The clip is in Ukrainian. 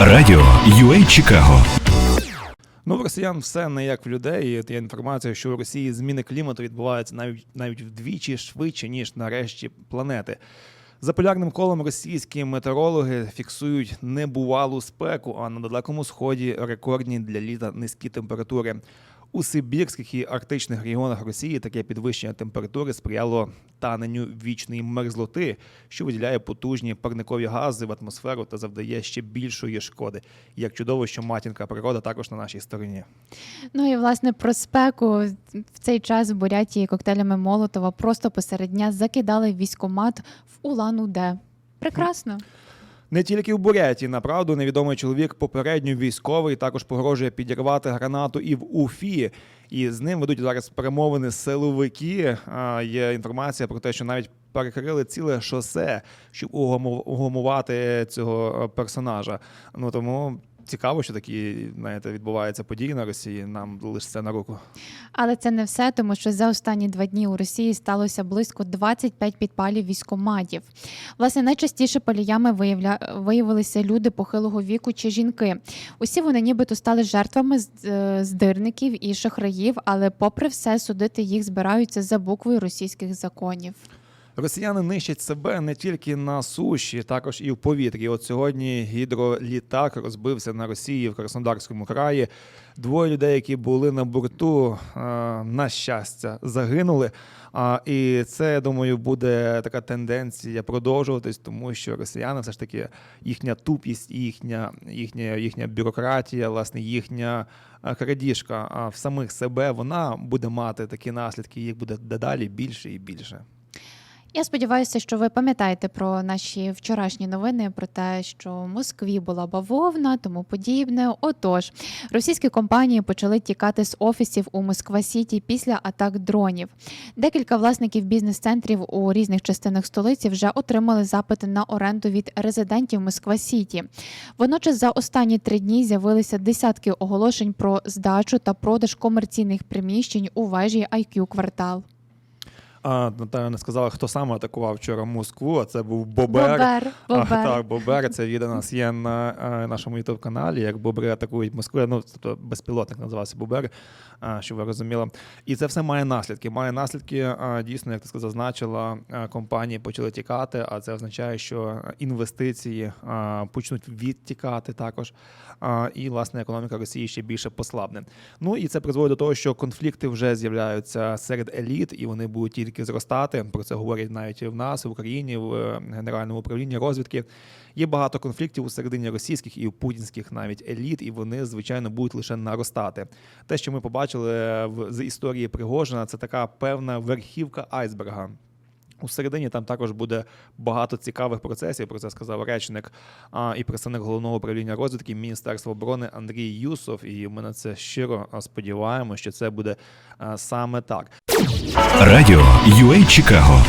Радіо UA Чикаго Ну, в росіян все не як в людей. Є інформація, що у Росії зміни клімату відбуваються навіть навіть вдвічі швидше, ніж на решті планети. За полярним колом російські метеорологи фіксують небувалу спеку, а на далекому сході рекордні для літа низькі температури. У сибірських і арктичних регіонах Росії таке підвищення температури сприяло таненню вічної мерзлоти, що виділяє потужні парникові гази в атмосферу та завдає ще більшої шкоди. Як чудово, що матінка природа також на нашій стороні. Ну і власне про спеку в цей час в Бурятії коктейлями Молотова просто посеред дня закидали військомат в Улан-Удэ. Прекрасно. Не тільки в Буряті, направду, невідомий чоловік попередньо військовий також погрожує підірвати гранату і в Уфі. І з ним ведуть зараз перемовини силовики. Є інформація про те, що навіть перекрили ціле шосе, щоб угамувати цього е, персонажа. Ну тому цікаво, що такі знаєте, відбуваються події на Росії. Нам лише це на руку. Але це не все, тому що за останні два дні у Росії сталося близько 25 підпалів військоматів. Власне, найчастіше паліями виявля... виявилися люди похилого віку чи жінки. Усі вони нібито стали жертвами е, здирників і шахраїв, але попри все судити їх збираються за буквою російських законів. Росіяни нищать себе не тільки на суші, також і в повітрі. От сьогодні гідролітак розбився на Росії в Краснодарському краї. Двоє людей, які були на борту, е, на щастя, загинули. А, І це, я думаю, буде така тенденція продовжуватись, тому що росіяни все ж таки їхня тупість, їхня, їхня, їхня бюрократія, власне, їхня е, крадіжка в самих себе вона буде мати такі наслідки, їх буде дедалі більше і більше. Я сподіваюся, що ви пам'ятаєте про наші вчорашні новини про те, що в Москві була бавовна, тому подібне. Отож, російські компанії почали тікати з офісів у Москва Сіті після атак дронів. Декілька власників бізнес-центрів у різних частинах столиці вже отримали запити на оренду від резидентів Москва Сіті. Водночас за останні три дні з'явилися десятки оголошень про здачу та продаж комерційних приміщень у вежі IQ квартал. А Наталя не сказала, хто саме атакував вчора Москву. А це був Бобер. Бобер, А, так, Бобер. Це відео у нас є на е, нашому youtube каналі. Як бобри атакують Москву. Ну тобто безпілотник називався Бобер, а, щоб ви розуміли. І це все має наслідки. Має наслідки. а, Дійсно, як ти сказав, зазначила, компанії почали тікати. А це означає, що інвестиції а, почнуть відтікати також. А, І власне економіка Росії ще більше послабне. Ну і це призводить до того, що конфлікти вже з'являються серед еліт, і вони будуть тільки зростати. Про це говорять навіть в нас, в Україні, в е, Генеральному управлінні розвідки. Є багато конфліктів у середині російських і путінських навіть еліт, і вони, звичайно, будуть лише наростати. Те, що ми побачили в з історії Пригожина, це така певна верхівка айсберга. У середині там також буде багато цікавих процесів. Про це сказав речник а, і представник головного управління розвідки Міністерства оборони Андрій Юсов. І ми на це щиро сподіваємося, що це буде саме так. Радіо UA Чикаго